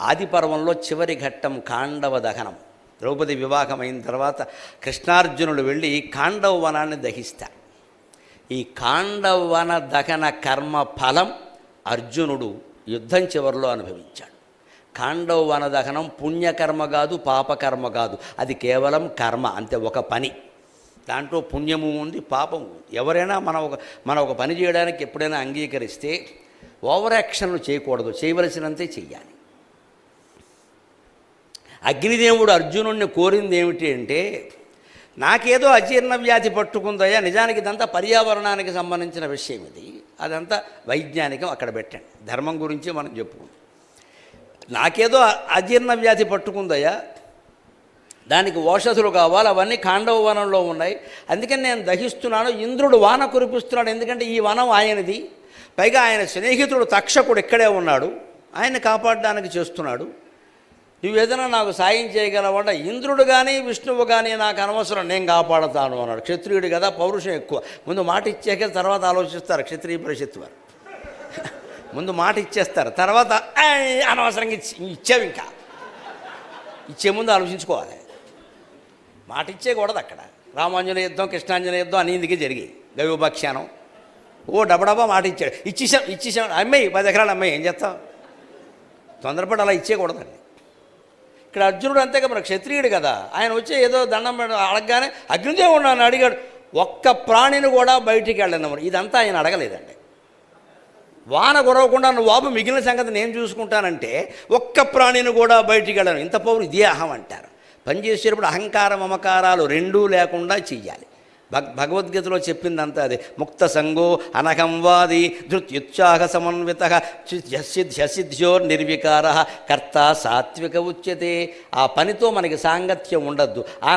ఆది పర్వంలో చివరి ఘట్టం కాండవ దహనం. ద్రౌపది వివాహం అయిన తర్వాత కృష్ణార్జునుడు వెళ్ళి కాండవ వనాన్ని దహిస్తారు ఈ కాండవన దహన కర్మ ఫలం అర్జునుడు యుద్ధం చివరిలో అనుభవించాడు. కాండవ వన దహనం పుణ్యకర్మ కాదు పాపకర్మ కాదు. అది కేవలం కర్మ అంతే ఒక పని. దాంట్లో పుణ్యము ఉంది పాపము ఉంది. ఎవరైనా మన ఒక మన ఒక పని చేయడానికి ఎప్పుడైనా అంగీకరిస్తే ఓవర్ యాక్షన్లు చేయకూడదు చేయవలసినంతే చెయ్యాలి. అగ్నిదేవుడు అర్జునుడిని కోరింది ఏమిటి అంటే నాకేదో అజీర్ణ వ్యాధి పట్టుకుందయ్యా నిజానికి ఇదంతా పర్యావరణానికి సంబంధించిన విషయం ఇది. అదంతా వైజ్ఞానికం అక్కడ పెట్టండి. ధర్మం గురించి మనం చెప్పుకుంటాం నాకేదో అజీర్ణ వ్యాధి పట్టుకుందయ్యా దానికి ఓషధులు కావాలి అవన్నీ కాండవ వనంలో ఉన్నాయి. అందుకని నేను దహిస్తున్నాను ఇంద్రుడు వాన కురిపిస్తున్నాడు. ఎందుకంటే ఈ వనం ఆయనది. పైగా ఆయన స్నేహితుడు తక్షకుడు ఇక్కడే ఉన్నాడు. ఆయన కాపాడడానికి చేస్తున్నాడు. నువ్వేదైనా నాకు సాయం చేయగలవంట ఇంద్రుడు కానీ విష్ణువు కానీ నాకు అనవసరం. నేను కాపాడతాను అన్నాడు. క్షత్రియుడు కదా పౌరుషం ఎక్కువ. ముందు మాట ఇచ్చాక తర్వాత ఆలోచిస్తారు. క్షత్రియ పరిషత్ వారు. ముందు మాట ఇచ్చేస్తారు. తర్వాత అనవసరంగా ఇచ్చి ఇచ్చావు ఇంకా. ఇచ్చే ముందు ఆలోచించుకోవాలి. మాట ఇచ్చేయకూడదు అక్కడ. రామాంజన యుద్ధం కృష్ణాంజన యుద్ధం అన్ని ఇందుకే జరిగాయి. గవిభాఖ్యానం ఓ డబడబా మాట ఇచ్చాడు. ఇచ్చేసాం ఇచ్చేసాం. అమ్మాయి పది ఎకరాలు అమ్మాయి ఏం చేస్తాం? తొందరపడి అలా ఇచ్చేయకూడదండి. ఇక్కడ అర్జునుడు అంతే మన క్షత్రియుడు కదా. ఆయన వచ్చి ఏదో దండం అడగగానే అగ్నిదేవుడు నన్ను అడిగాడు. ఒక్క ప్రాణిని కూడా బయటికి వెళ్ళినప్పుడు ఇదంతా ఆయన అడగలేదండి. వాన గొడవకుండా బాబు మిగిలిన సంగతి నేను చూసుకుంటానంటే ఒక్క ప్రాణిని కూడా బయటికి వెళ్ళను. ఇంత పౌరు ఇదే అహం అంటారు. పనిచేసేటప్పుడు అహంకార మమకారాలు రెండూ లేకుండా చెయ్యాలి. భగ్ భగవద్గీతలో చెప్పిందంతా అది. ముక్త సంగో అనహంవాది ధృత్యుత్సాహ సమన్విత శసిద్ధ్యో నిర్వికార కర్త సాత్విక ఉచ్యతే. ఆ పనితో మనకి సాంగత్యం ఉండద్దు. ఆ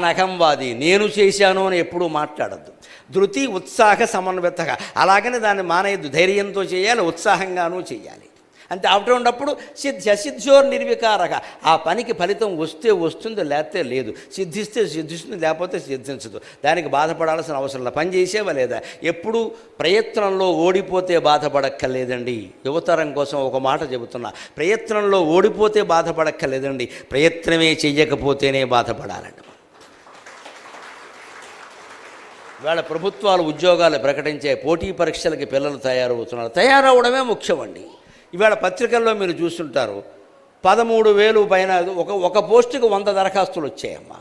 నేను చేశాను అని ఎప్పుడూ మాట్లాడద్దు. ధృతి ఉత్సాహ సమన్విత. అలాగనే దాన్ని మానేయద్దు. ధైర్యంతో చేయాలి ఉత్సాహంగానూ చేయాలి. అంతే ఉన్నప్పుడు సిద్ధి అసిద్ధ్యోర్ నిర్వికారక ఆ పనికి ఫలితం వస్తే వస్తుంది లేకపోతే లేదు. సిద్ధిస్తే సిద్ధిస్తుంది లేకపోతే సిద్ధించదు. దానికి బాధపడాల్సిన అవసరం లేదు. పని చేసేవా లేదా? ఎప్పుడు ప్రయత్నంలో ఓడిపోతే బాధపడక్కర్లేదండి. యువతరం కోసం ఒక మాట చెబుతున్నా. ప్రయత్నంలో ఓడిపోతే బాధపడక్కర్లేదండి. ప్రయత్నమే చెయ్యకపోతేనే బాధపడాలండి వేళ ప్రభుత్వాలు ఉద్యోగాలు ప్రకటించే పోటీ పరీక్షలకి పిల్లలు తయారవుతున్నారు. తయారవడమే ముఖ్యమండి. ఇవాళ పత్రికల్లో మీరు చూస్తుంటారు పదమూడు వేలు పైన ఒక ఒక పోస్టుకు వంద దరఖాస్తులు వచ్చాయమ్మా.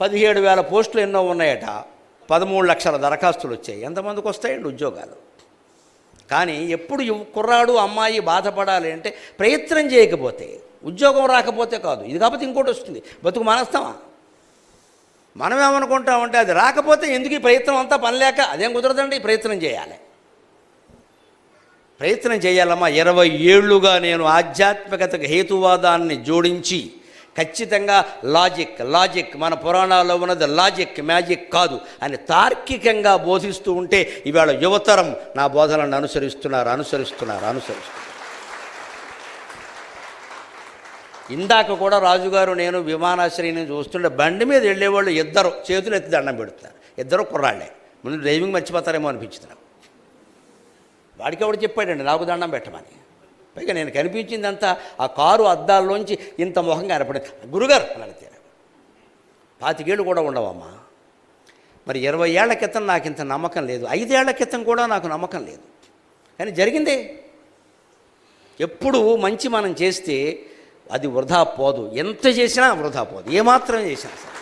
పదిహేడు వేల పోస్టులు ఎన్నో ఉన్నాయట పదమూడు లక్షల దరఖాస్తులు వచ్చాయి. ఎంతమందికి వస్తాయండి ఉద్యోగాలు? కానీ ఎప్పుడు కుర్రాడు అమ్మాయి బాధపడాలి అంటే ప్రయత్నం చేయకపోతే ఉద్యోగం రాకపోతే కాదు. ఇది కాకపోతే ఇంకోటి వస్తుంది. బతుకు మానేస్తామా? మనం ఏమనుకుంటామంటే అది రాకపోతే ఎందుకు ఈ ప్రయత్నం అంతా పనిలేక అదేం కుదరదండి? ప్రయత్నం చేయాలి. ప్రయత్నం చేయాలమ్మా. ఇరవై ఏళ్ళుగా నేను ఆధ్యాత్మికతకు హేతువాదాన్ని జోడించి ఖచ్చితంగా లాజిక్ లాజిక్ మన పురాణాల్లో ఉన్నది లాజిక్ మ్యాజిక్ కాదు అని తార్కికంగా బోధిస్తూ ఉంటే ఇవాళ యువతరం నా బోధనలను అనుసరిస్తున్నారు అనుసరిస్తున్నారు అనుసరిస్తున్నారు. ఇందాక కూడా రాజుగారు నేను విమానాశ్రయం చూస్తుంటే బండి మీద వెళ్ళేవాళ్ళు ఇద్దరు చేతులు ఎత్తి దండం పెడుతున్నారు. ఇద్దరు కుర్రాళ్ళే. ముందు డ్రైవింగ్ మర్చిపోతారేమో అనిపించింది నాకు. వాడికి ఎవడు చెప్పాడండి నాకు దండం పెట్టమని. పైగా నేను కనిపించిందంతా ఆ కారు అద్దాల్లోంచి ఇంత మొహంగా కనపడింది. గురుగారు అని అడిగితే పాతికేళ్ళు కూడా ఉండవమ్మా. మరి ఇరవై ఏళ్ళ క్రితం నాకు ఇంత నమ్మకం లేదు. ఐదేళ్ళ క్రితం కూడా నాకు నమ్మకం లేదు. కానీ జరిగిందే. ఎప్పుడు మంచి మనం చేస్తే అది వృధా పోదు. ఎంత చేసినా వృధా పోదు. ఏమాత్రం చేసినా సరే.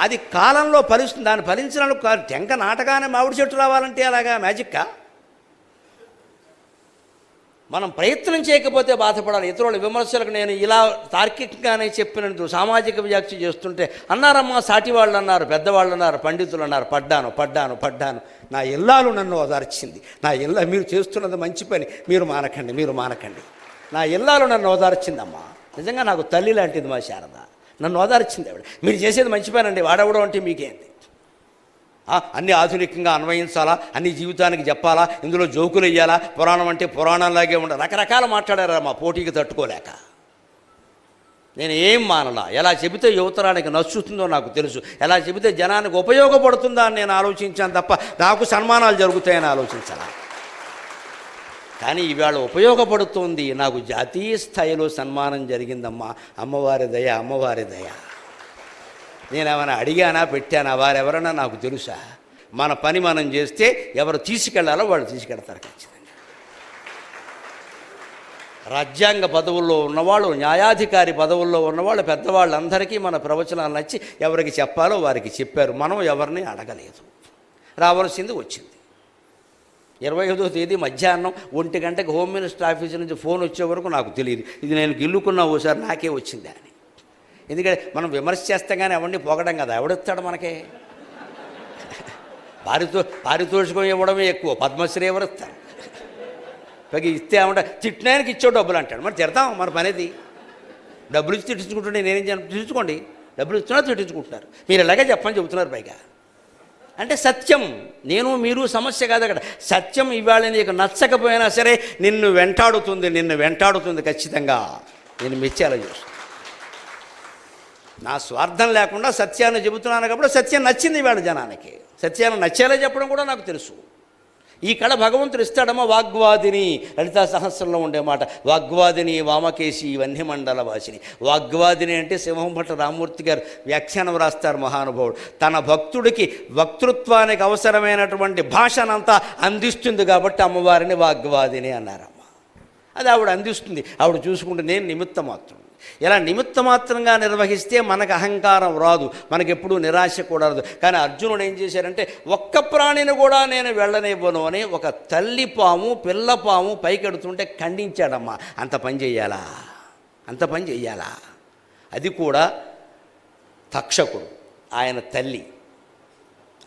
అది కాలంలో ఫలిస్తుంది. దాన్ని ఫలించడానికి టెంక నాటగానే మామిడి చెట్టు రావాలంటే అలాగా మ్యాజిక్కా మనం ప్రయత్నం చేయకపోతే బాధపడాలి. ఇతరుల విమర్శలకు నేను ఇలా తార్కికంగానే చెప్పినందుకు సామాజిక వ్యాఖ్య చేస్తుంటే అన్నారమ్మా సాటి వాళ్ళు అన్నారు పెద్దవాళ్ళు అన్నారు పండితులు అన్నారు పడ్డాను పడ్డాను పడ్డాను. నా ఇల్లాలు నన్ను ఓదార్చింది. నా ఇల్ల మీరు చేస్తున్నది మంచి పని. మీరు మానకండి మీరు మానకండి. నా ఇల్లాలు నన్ను ఓదార్చిందమ్మా. నిజంగా నాకు తల్లి లాంటిది మా శారద. నన్ను ఓదార్చింది ఆవిడ. మీరు చేసేది మంచి పనండి వాడవడం అంటే మీకేంది? అన్ని ఆధునికంగా అన్వయించాలా? అన్ని జీవితానికి చెప్పాలా? ఇందులో జోకులు వేయాలా? పురాణం అంటే పురాణంలాగే ఉండాలి రకరకాల మాట్లాడారా మా పోటీకి తట్టుకోలేక? నేను ఏం మానలా? ఎలా చెబితే యువతరానికి నచ్చుతుందో నాకు తెలుసు. ఎలా చెబితే జనానికి ఉపయోగపడుతుందా అని నేను ఆలోచించాను తప్ప నాకు సన్మానాలు జరుగుతాయని ఆలోచించాలా? కానీ ఇవాళ ఉపయోగపడుతోంది. నాకు జాతీయ స్థాయిలో సన్మానం జరిగిందమ్మా. అమ్మవారి దయ అమ్మవారి దయ. నేనేమైనా అడిగానా పెట్టానా? వారెవరన్నా నాకు తెలుసా? మన పని మనం చేస్తే ఎవరు తీసుకెళ్ళాలో వాళ్ళు తీసుకెళ్తారు ఖచ్చితంగా. రాజ్యాంగ పదవుల్లో ఉన్నవాళ్ళు న్యాయాధికారి పదవుల్లో ఉన్నవాళ్ళు పెద్దవాళ్ళందరికీ మన ప్రవచనాలు నచ్చి ఎవరికి చెప్పాలో వారికి చెప్పారు. మనం ఎవరిని అడగలేదు. రావాల్సింది వచ్చింది. ఇరవై ఐదో తేదీ మధ్యాహ్నం ఒంటి గంటకి హోమ్ మినిస్టర్ ఆఫీస్ నుంచి ఫోన్ వచ్చే వరకు నాకు తెలియదు. ఇది నేను గిల్లుకున్నా ఓసారి నాకే వచ్చింది అని. ఎందుకంటే మనం విమర్శ చేస్తాం కానీ ఎవరిని పోగడం కదా ఎవడిస్తాడు మనకే? పారితో పారితోషికం ఇవ్వడమే ఎక్కువ పద్మశ్రీ ఎవరు ఇస్తారు పైగా ఇస్తే ఏమంట తిట్టినానికి ఇచ్చే డబ్బులు అంటాడు. మరి తిడతాం మన పనేది? డబ్బులు ఇచ్చి తిట్టించుకుంటుంటే నేనేం చేయను తిట్టించుకోండి. డబ్బులు ఇస్తున్నా తిట్టించుకుంటున్నారు. మీరు ఇలాగే చెప్పని చెబుతున్నారు పైగా. అంటే సత్యం. నేను మీరు సమస్య కాదు అక్కడ. సత్యం ఇవాళ నీకు నచ్చకపోయినా సరే నిన్ను వెంటాడుతుంది నిన్ను వెంటాడుతుంది ఖచ్చితంగా. నేను మెచ్చేలా చూస్తాను నా స్వార్థం లేకుండా సత్యాన్ని చెబుతున్నాను కాబట్టి సత్యం నచ్చింది ఇవాళ జనానికి. సత్యాన్ని నచ్చేలా చెప్పడం కూడా నాకు తెలుసు. ఈ కళ భగవంతుడు ఇస్తాడమ్మా వాగ్వాదిని. లలితా సహస్రంలో ఉండే మాట. వాగ్వాదిని వామకేశి వన్యమండల వాసిని. వాగ్వాదిని అంటే సింహంభట్ట రామూర్తి గారు వ్యాఖ్యానం రాస్తారు మహానుభావుడు. తన భక్తుడికి వక్తృత్వానికి అవసరమైనటువంటి భాషనంతా అందిస్తుంది కాబట్టి అమ్మవారిని వాగ్వాదిని అన్నారమ్మ. అది ఆవిడ అందిస్తుంది. ఆవిడ చూసుకుంటే నేను నిమిత్తం మాత్రం ఇలా నిమిత్త మాత్రంగా నిర్వహిస్తే మనకు అహంకారం రాదు మనకెప్పుడూ నిరాశ కూడా రాదు. కానీ అర్జునుడు ఏం చేశారంటే ఒక్క ప్రాణిని కూడా నేను వెళ్ళనివ్వను అని ఒక తల్లి పాము పిల్ల పాము పైకెడుతుంటే ఖండించాడమ్మా అంత పని చెయ్యాలా? అంత పని చెయ్యాలా? అది కూడా తక్షకుడు ఆయన తల్లి.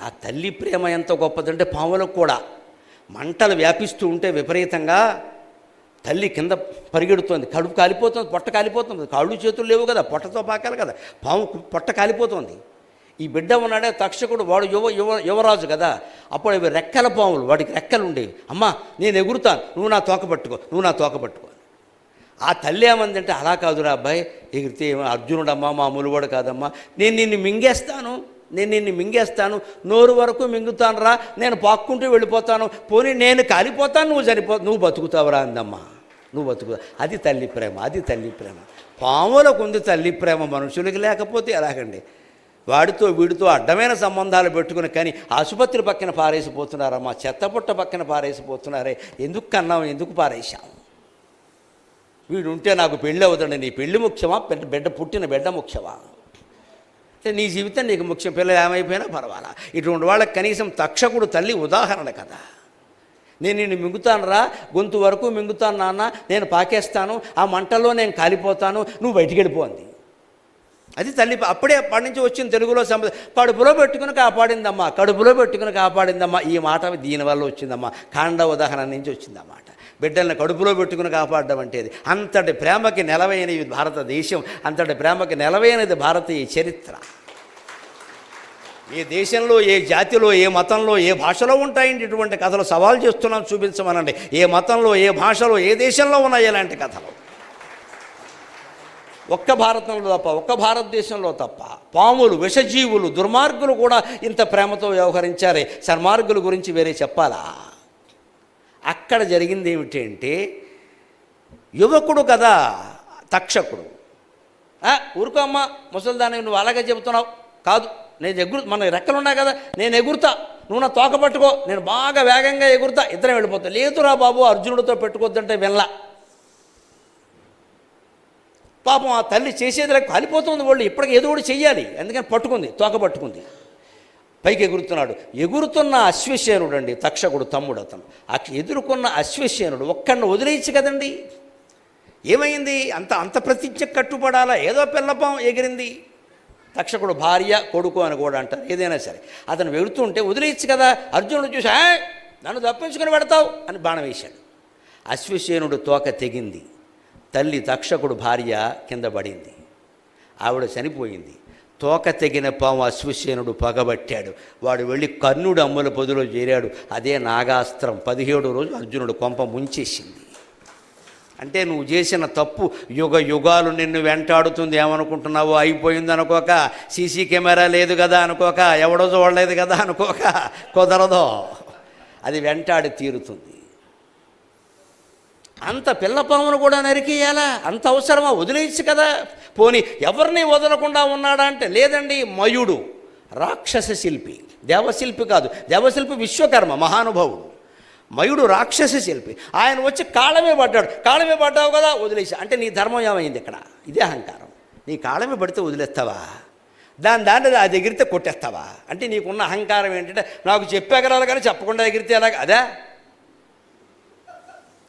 ఆ తల్లి ప్రేమ ఎంత గొప్పదంటే పాములకు కూడా. మంటలు వ్యాపిస్తూ ఉంటే విపరీతంగా తల్లి కింద పరిగెడుతోంది కడుపు కాలిపోతుంది పొట్ట కాలిపోతుంది. కాళ్ళు చేతులు లేవు కదా పొట్టతో పాకాలి కదా పాము పొట్ట కాలిపోతుంది. ఈ బిడ్డ ఉన్నాడే తక్షకుడు వాడు యువ యువ యువరాజు కదా. అప్పుడు ఇవి రెక్కల పాములు వాడికి రెక్కలు ఉండేవి. అమ్మా నేను ఎగురుతాను నువ్వు నా తోక పట్టుకో నువ్వు నా తోక పట్టుకో ఆ తల్లి ఏమందంటే అలా కాదురా అబ్బాయి ఎగిరితే ఏమో అర్జునుడమ్మా మామూలు వాడు కాదమ్మా నేను నిన్ను మింగేస్తాను. నేను నిన్ను మింగేస్తాను. నోరు వరకు మింగుతాను రా నేను పాక్కుంటూ వెళ్ళిపోతాను. పోనీ నేను కాలిపోతాను నువ్వు చనిపో నువ్వు బతుకుతావురా అందమ్మా. నువ్వు బతుకు అది తల్లి ప్రేమ అది తల్లి ప్రేమ. పాములకు ఉంది తల్లి ప్రేమ మనుషులకి లేకపోతే ఎలాగండి? వాడితో వీడితో అడ్డమైన సంబంధాలు పెట్టుకుని కానీ ఆసుపత్రి పక్కన పారేసిపోతున్నారమ్మా చెత్తపుట్ట పక్కన పారేసిపోతున్నారే. ఎందుకు కన్నాం ఎందుకు పారేశాం వీడు ఉంటే నాకు పెళ్ళి అవుతాడు నీ పెళ్ళి ముఖ్యమా? బిడ్డ పుట్టిన బిడ్డ ముఖ్యమా? నీ జీవితం నీకు ముఖ్యం. పిల్లలు ఏమైపోయినా పర్వాలా. ఇటువంటి వాళ్ళకి కనీసం తక్షకుడు తల్లి ఉదాహరణ కదా. నేను నిన్ను మింగుతాను రా గొంతు వరకు మింగుతాను నాన్న నేను పాకేస్తాను ఆ మంటల్లో నేను కాలిపోతాను నువ్వు బయటికి వెళ్ళిపోంది అది తల్లి అప్పుడే అప్పటి నుంచి వచ్చిన తెలుగులో సంపద కడుపులో పెట్టుకుని కాపాడిందమ్మా కడుపులో పెట్టుకుని కాపాడిందమ్మా. ఈ మాట దీనివల్ల వచ్చిందమ్మా. కాండ ఉదాహరణ నుంచి వచ్చిందన్నమాట. బిడ్డల్ని కడుపులో పెట్టుకుని కాపాడడం అంటే అంతటి ప్రేమకి నెలవైనది భారతదేశం అంతటి ప్రేమకి నెలవైనది భారతీయ చరిత్ర. ఏ దేశంలో ఏ జాతిలో ఏ మతంలో ఏ భాషలో ఉంటాయండి ఇటువంటి కథలు? సవాల్ చేస్తున్నాం చూపించమనండి. ఏ మతంలో ఏ భాషలో ఏ దేశంలో ఉన్నాయి ఇలాంటి కథలు? ఒక్క భారతంలో తప్ప ఒక్క భారతదేశంలో తప్ప పాములు విషజీవులు దుర్మార్గులు కూడా ఇంత ప్రేమతో వ్యవహరించారే. సన్మార్గుల గురించి వేరే చెప్పాలా? అక్కడ జరిగింది ఏమిటి అంటే యువకుడు కదా తక్షకుడు. ఊరుకో అమ్మ ముసలిదాన్ని నువ్వు అలాగే చెబుతున్నావు. కాదు నేను ఎగురు మన రెక్కలున్నాయి కదా నేను ఎగురుతా. నువ్వు నా తోక పట్టుకో నేను బాగా వేగంగా ఎగురుతా. ఇద్దరం వెళ్ళిపోతా. లేదురా బాబు అర్జునుడితో పెట్టుకోద్దంటే వెళ్ళా పాపం ఆ తల్లి చేసేది లేక కాలిపోతుంది వాళ్ళు. ఇప్పటికి ఏదో కూడా చెయ్యాలి. అందుకని పట్టుకుంది తోక పట్టుకుంది. పైకి ఎగురుతున్నాడు. ఎగురుతున్న అశ్వసేనుడు అండి తక్షకుడు తమ్ముడు అతను. ఎదుర్కొన్న అశ్వసేనుడు ఒక్కడిని వదిలేయచ్చు కదండి. ఏమైంది? అంత అంత ప్రతిజ్ఞ కట్టుబడాలా? ఏదో పిల్లపం ఎగిరింది. తక్షకుడు భార్య కొడుకు అని కూడా అంటారు. ఏదైనా సరే. అతను వెళుతుంటే వదిలేయచ్చు కదా. అర్జునుడు చూసి నన్ను తప్పించుకుని పెడతావు? అని బాణం వేశాడు. అశ్వసేనుడు తోక తెగింది. తల్లి తక్షకుడు భార్య కింద పడింది. ఆవిడ చనిపోయింది. తోక తెగిన పాము అశ్వసేనుడు పగబట్టాడు. వాడు వెళ్ళి కర్ణుడు అమ్ముల పొదిలో చేరాడు. అదే నాగాస్త్రం. పదిహేడు రోజు అర్జునుడు కొంప ముంచేసింది. అంటే నువ్వు చేసిన తప్పు యుగ యుగాలు నిన్ను వెంటాడుతుంది ఏమనుకుంటున్నావో అయిపోయింది అనుకోక సీసీ కెమెరా లేదు కదా అనుకోక ఎవడో చూడలేదు కదా అనుకోక కుదరదో. అది వెంటాడి తీరుతుంది. అంత పిల్లపామును కూడా నరికేయాలా? అంత అవసరమా? వదిలేయచ్చు కదా. పోని ఎవరిని వదలకుండా ఉన్నాడా అంటే లేదండి మయుడు రాక్షస శిల్పి. దేవశిల్పి కాదు. దేవశిల్పి విశ్వకర్మ మహానుభావుడు. మయుడు రాక్షస శిల్పి. ఆయన వచ్చి కాళమే పడ్డాడు. కాళమే పడ్డావు కదా వదిలేసి. అంటే నీ ధర్మం ఏమైంది ఇక్కడ? ఇదే అహంకారం. నీ కాళమే పడితే వదిలేస్తావా? దాని దాన్ని అది ఎగిరితే కొట్టేస్తావా? అంటే నీకున్న అహంకారం ఏంటంటే నాకు చెప్పేగలరు కానీ చెప్పకుండా ఎగిరితే ఎలాగ? అదే?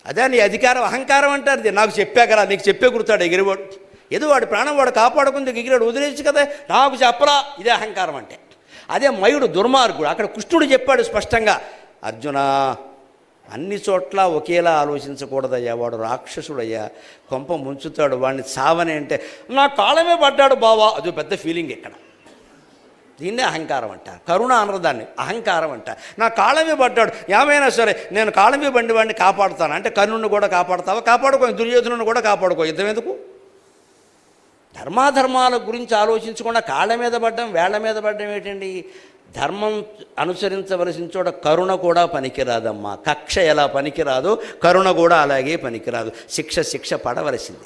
అదే నీ అధికారం అహంకారం అంటారు ఇది. నాకు చెప్పాకరా నీకు చెప్పే గుర్తాడు ఎగిరివాడు. ఏదో వాడు ప్రాణం వాడు కాపాడుకుంది ఎగిరాడు వదిలేచ్చు కదా. నాకు చెప్పరా ఇదే అహంకారం అంటే. అదే మయుడు దుర్మార్గుడు. అక్కడ కృష్ణుడు చెప్పాడు స్పష్టంగా అర్జున అన్ని చోట్ల ఒకేలా ఆలోచించకూడదయ్యా. వాడు రాక్షసుడయ్యా. కొంప ముంచుతాడు. వాడిని చావని అంటే నా కాలమే పడ్డాడు బావా. అది పెద్ద ఫీలింగ్ ఇక్కడ. దీన్నే అహంకారం అంట. కరుణ అనరు దాన్ని. అహంకారం అంట. నా కాళ్ళమే పడ్డాడు. ఏమైనా సరే నేను కాళ్ళమే బండి వాడిని కాపాడుతాను. అంటే కర్ణుని కూడా కాపాడుతావా? కాపాడుకో. దుర్యోధనుని కూడా కాపాడుకో. యుద్ధం ఎందుకు? ధర్మాధర్మాల గురించి ఆలోచించకుండా కాళ్ళ మీద పడ్డం వేళ్ళ మీద పడ్డం ఏంటండి? ధర్మం అనుసరించవలసిన చోట కరుణ కూడా పనికిరాదమ్మా. కక్ష ఎలా పనికిరాదో కరుణ కూడా అలాగే పనికిరాదు. శిక్ష శిక్ష పడవలసింది.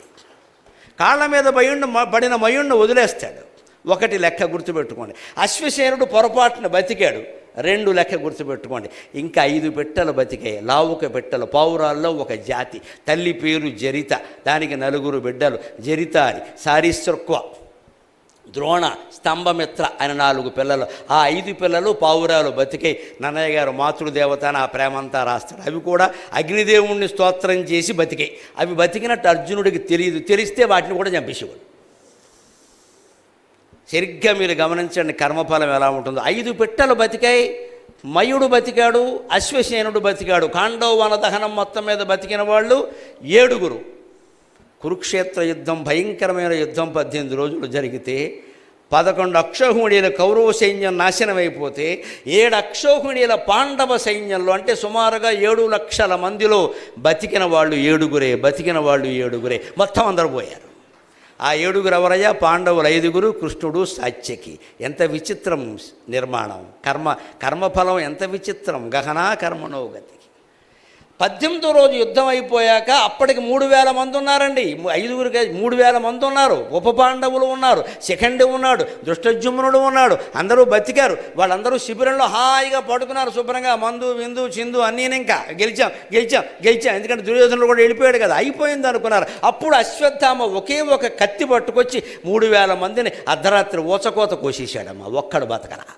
కాళ్ళ మీద మయుణ్ణి పడిన మయుణ్ణి వదిలేస్తాడు. ఒకటి లెక్క గుర్తుపెట్టుకోండి. అశ్వసేనుడు పొరపాటున బతికాడు రెండు లెక్క గుర్తుపెట్టుకోండి. ఇంకా ఐదు పెట్టెలు బతికాయి. లావుక పెట్టెలు పావురాల్లో ఒక జాతి. తల్లి పేరు జరిత దానికి నలుగురు బిడ్డలు. జరిత అని సారీశ్వక్వ ద్రోణ స్తంభమిత్ర అని నాలుగు పిల్లలు. ఆ ఐదు పిల్లలు పావురాలు బతికాయి. నన్నయ్య గారు మాతృదేవత అని ఆ ప్రేమంతా రాస్తాడు. అవి కూడా అగ్నిదేవుణ్ణి స్తోత్రం చేసి బతికాయి. అవి బతికినట్టు అర్జునుడికి తెలియదు. తెలిస్తే వాటిని కూడా చంపేసేవాడు. సరిగ్గా మీరు గమనించండి కర్మఫలం ఎలా ఉంటుందో. ఐదు పెట్టెలు బతికాయి మయుడు బతికాడు అశ్వసేనుడు బతికాడు. కాండవ వనదహనం మొత్తం మీద బతికిన వాళ్ళు ఏడుగురు. కురుక్షేత్ర యుద్ధం భయంకరమైన యుద్ధం పద్దెనిమిది రోజులు జరిగితే పదకొండు అక్షోహిణీల కౌరవ సైన్యం నాశనమైపోతే ఏడు అక్షోహిణీల పాండవ సైన్యంలో అంటే సుమారుగా ఏడు లక్షల మందిలో బతికిన వాళ్ళు ఏడుగురే బతికిన వాళ్ళు ఏడుగురే. మొత్తం అందరు పోయారు. ఆ ఏడుగురు ఎవరయ్యా? పాండవులు ఐదుగురు కృష్ణుడు సాత్యకి. ఎంత విచిత్రం నిర్మాణం. కర్మ కర్మఫలం ఎంత విచిత్రం. గహనా కర్మనో గతికి. పద్దెనిమిదో రోజు యుద్ధం అయిపోయాక అప్పటికి మూడు వేల మంది ఉన్నారండి. ఐదుగురు మూడు వేల మంది ఉన్నారు. ఉప పాండవులు ఉన్నారు శిఖండి ఉన్నాడు దుష్టజుమ్నుడు ఉన్నాడు అందరూ బతికారు. వాళ్ళందరూ శిబిరంలో హాయిగా పడుకున్నారు శుభ్రంగా మందు విందు చిందు అన్నీ ఇంకా గెలిచాం గెలిచాం గెలిచాం. ఎందుకంటే దుర్యోధనుడు కూడా వెళ్ళిపోయాడు కదా అయిపోయింది అనుకున్నారు. అప్పుడు అశ్వత్థామ ఒకే ఒక కత్తి పట్టుకొచ్చి మూడు వేల మందిని అర్ధరాత్రి ఊచకోత కోసేశాడమ్మా ఒక్కడు బతకరా.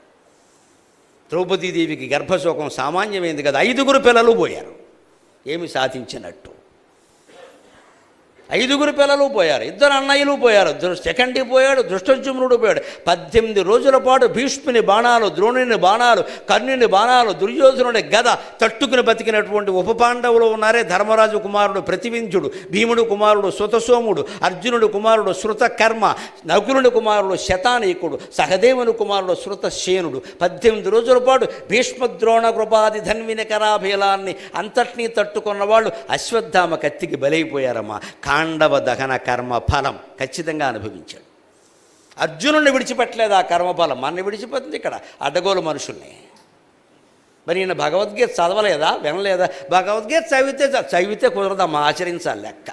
ద్రౌపదీదేవికి గర్భశోకం సామాన్యమైంది కదా ఐదుగురు పిల్లలు పోయారు. ఏమి సాధించినట్టు. ఐదుగురు పిల్లలు పోయారు ఇద్దరు అన్నయ్యలు పోయారు దృ- సెకండ్ పోయాడు దృష్టజుమ్నుడు పోయాడు. పద్దెనిమిది రోజుల పాటు భీష్ముని బాణాలు ద్రోణుని బాణాలు కర్ణుని బాణాలు దుర్యోధనుడి గద తట్టుకుని బతికినటువంటి ఉప పాండవులు ఉన్నారే. ధర్మరాజు కుమారుడు ప్రతివించుడు భీముడు కుమారుడు సుతసోముడు అర్జునుడు కుమారుడు శృతకర్మ నకులుని కుమారుడు శతానీకుడు సహదేవుని కుమారుడు శృతశేనుడు. పద్దెనిమిది రోజుల పాటు భీష్మద్రోణ కృపాది ధన్విని కరాభీలాన్ని అంతటినీ తట్టుకున్న వాళ్ళు అశ్వత్థామ కత్తికి బలైపోయారమ్మా. కాండవ దహన కర్మ ఫలం ఖచ్చితంగా అనుభవించాడు. అర్జునుడిని విడిచిపెట్టలేదు ఆ కర్మఫలం. మన విడిచిపోతుంది ఇక్కడ. అడ్డగోలు మనుషుల్ని. మరి ఈయన భగవద్గీత చదవలేదా? వినలేదా? భగవద్గీత చదివితే చదివితే కుదరదమ్మా ఆచరించాలి లెక్క.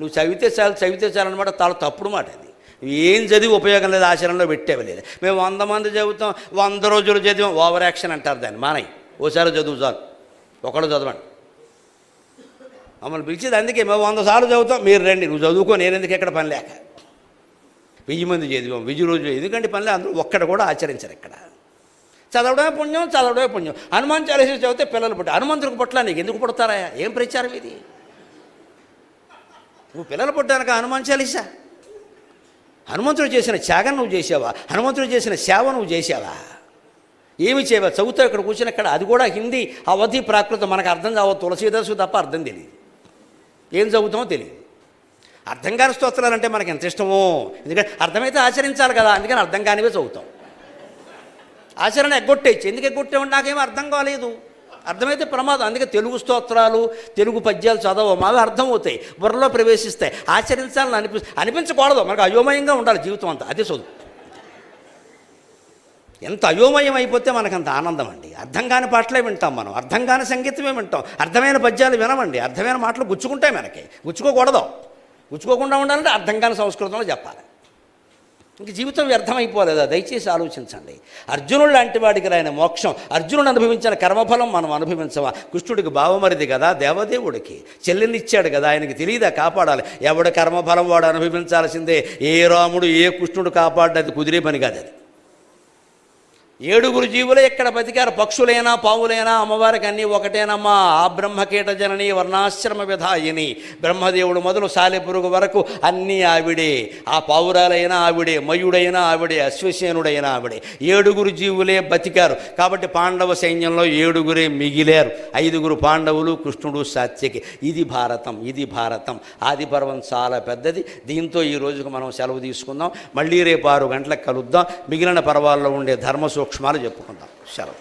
నువ్వు చదివితే చాలు చదివితే చాలన్నమాట చాలా తప్పుడు మాట అది. నువ్వు ఏం చదివి ఉపయోగం లేదు ఆచరణలో పెట్టేవి లేదు. మేము వంద మంది చదువుతాం వంద రోజులు చదివాం ఓవర్ యాక్షన్ అంటారు దాన్ని. మానయ్య ఓసారి చదువు చాలు. ఒకడు చదవండి. మమ్మల్ని పిలిచేది అందుకే మేము వంద సార్లు చదువుతాం. మీరు రండి నువ్వు చదువుకో నేను ఎందుకు ఎక్కడ పని లేక? వెయ్యి మంది చదివాం వెయ్యి రోజు ఎందుకంటే పనిలే అందరూ ఒక్కడ కూడా ఆచరించరు ఇక్కడ. చదవడమే పుణ్యం చదవడమే పుణ్యం. హనుమాన్ చాలీస చదివితే పిల్లలు పుట్టారు హనుమంతుడికి పుట్టలా నీకు? ఎందుకు పుడతారా? ఏం ప్రచారం ఇది? నువ్వు పిల్లలు పుట్టానక హనుమాన్ చాలీసా? హనుమంతుడు చేసిన త్యాగం నువ్వు చేసావా? హనుమంతుడు చేసిన సేవ నువ్వు చేసావా? ఏమి చేయవా? చదువుతావు ఇక్కడ కూర్చుని ఇక్కడ. అది కూడా హిందీ అవధి ప్రాకృతం. మనకు అర్థం కావో? తులసీదాసు తప్ప అర్థం తెలియదు ఏం చదువుతామో తెలియదు అర్థం కాని స్తోత్రాలు అంటే మనకి ఎంత ఇష్టమో. ఎందుకంటే అర్థమైతే ఆచరించాలి కదా అందుకని అర్థం కానివే చదువుతాం. ఆచరణ ఎగ్గొట్టేయచ్చు ఎందుకు ఎగ్గొట్టామంటే నాకేమీ అర్థం కాలేదు. అర్థమైతే ప్రమాదం అందుకే తెలుగు స్తోత్రాలు తెలుగు పద్యాలు చదవము అవి అర్థమవుతాయి. బుర్రలో ప్రవేశిస్తాయి. ఆచరించాలని అనిపి అనిపించకూడదు. మనకు అయోమయంగా ఉండాలి జీవితం అంతా. అదే చదువు. ఎంత అయోమయం అయిపోతే మనకు అంత ఆనందం అండి అర్థం కాని పాటలే వింటాం మనం. అర్థం కాని సంగీతమే వింటాం. అర్థమైన పద్యాలు వినమండి. అర్థమైన మాటలు గుచ్చుకుంటాయి మనకి. గుచ్చుకోకూడదు. గుచ్చుకోకుండా ఉండాలంటే అర్థం కాని సంస్కృతంలో చెప్పాలి. ఇంక జీవితం వ్యర్థమైపోలేదా? దయచేసి ఆలోచించండి. అర్జునుడు లాంటి వాడికి రాయన మోక్షం అర్జునుడు అనుభవించిన కర్మఫలం మనం అనుభవించవా? కృష్ణుడికి భావమరిది కదా దేవదేవుడికి. చెల్లెనిచ్చాడు కదా ఆయనకి తెలియదా? కాపాడాలి. ఎవడు కర్మఫలం వాడు అనుభవించాల్సిందే? ఏ రాముడు ఏ కృష్ణుడు కాపాడది కుదిరే పని కాదు అది ఏడుగురు జీవులే ఇక్కడ బతికారు. పక్షులైనా పావులైనా అమ్మవారికి అన్నీ ఒకటేనమ్మా. ఆ బ్రహ్మకీట జనని వర్ణాశ్రమ విధాయిని. బ్రహ్మదేవుడు మొదలు సాలెపురుగు వరకు అన్నీ ఆవిడే. ఆ పావురాలైనా ఆవిడే మయుడైనా ఆవిడే అశ్వసేనుడైనా ఆవిడే. ఏడుగురు జీవులే బతికారు. కాబట్టి పాండవ సైన్యంలో ఏడుగురే మిగిలారు. ఐదుగురు పాండవులు కృష్ణుడు సాత్యకి. ఇది భారతం ఇది భారతం. ఆది పర్వం చాలా పెద్దది. దీంతో ఈ రోజుకు మనం సెలవు తీసుకుందాం. మళ్ళీ రేపు ఆరు గంటలకు కలుద్దాం. మిగిలిన పర్వాల్లో ఉండే ధర్మ సూక్ష్మాలు చెప్పుకుందాం. సెలవు